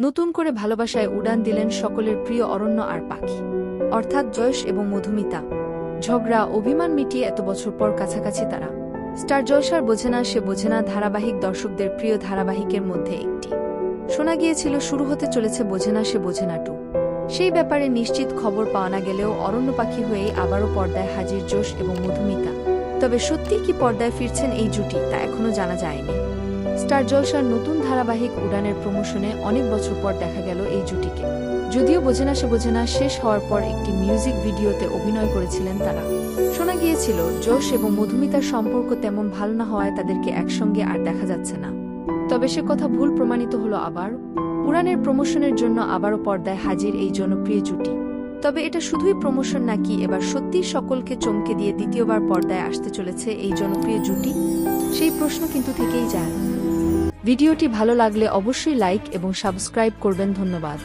নতুন করে ভালোবাসায় উড়ান দিলেন সকলের প্রিয় অরণ্য আর পাখি। অর্থাৎ জয়স এবং মধুমিতা। ঝগড়া, অভিমান মিটিয়ে এত বছর পর কাছাকাছি তারা। স্টার জলসার বোঝে না, সে বোঝে না ধারাবাহিক দর্শকদের প্রিয় ধারাবাহিকের মধ্যে একটি। শোনা গিয়েছিল, শুরু হতে চলেছে বোঝে না, সে বোঝে না টু। সেই ব্যাপারে নিশ্চিত খবর পাওয়া না গেলেও অরণ্য পাখি হয়েই আবারও পর্দায় হাজির জোশ এবং মধুমিতা। তবে সত্যিই কি পর্দায় ফিরছেন এই জুটি তা এখনও জানা যায়নি। স্টার জলসার নতুন ধারাবাহিক উড়ানের প্রমোশনে অনেক বছর পর দেখা গেল এই জুটিকে। যদিও বোঝে না সে বোঝে না, শেষ হওয়ার পর একটি মিউজিক ভিডিওতে অভিনয় করেছিলেন তারা। শোনা গিয়েছিল, জোশ এবং মধুমিতার সম্পর্ক তেমন ভালো না হওয়ায় তাদেরকে একসঙ্গে আর দেখা যাচ্ছে না। তবে সে কথা ভুল প্রমাণিত হলো আবার। উড়ানের প্রমোশনের জন্য আবারও পর্দায় হাজির এই জনপ্রিয় জুটি। তবে এটা শুধুই প্রমোশন নাকি এবার সত্যিই সকলকে চমকে দিয়ে দ্বিতীয়বার পর্দায় আসতে চলেছে এই জনপ্রিয় জুটি? সেই প্রশ্ন কিন্তু থেকেই যায়। ভিডিওটি ভালো লাগলে অবশ্যই লাইক এবং সাবস্ক্রাইব করবেন ধন্যবাদ।